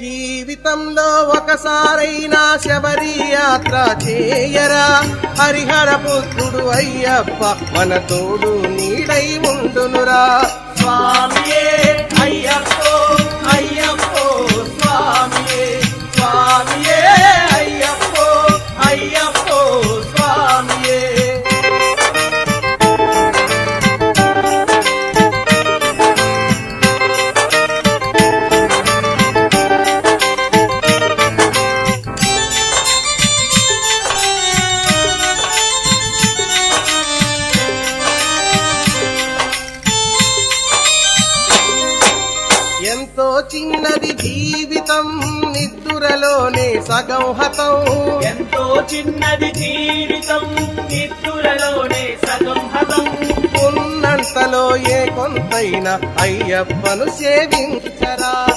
జీవితంలో ఒకసారైనా శబరి యాత్ర చేయరా? హరిహర పుత్రుడు అయ్యప్ప మన తోడు నీడై ఉండునురా. ఎంతో చిన్నది జీవితం నిద్దురలోనే సగం హతం. ఎంతో చిన్నది జీవితం నిద్దురలోనే సగం హతం. ఉన్నంతలో ఏ కొంతైనా అయ్యప్పను సేవించరా.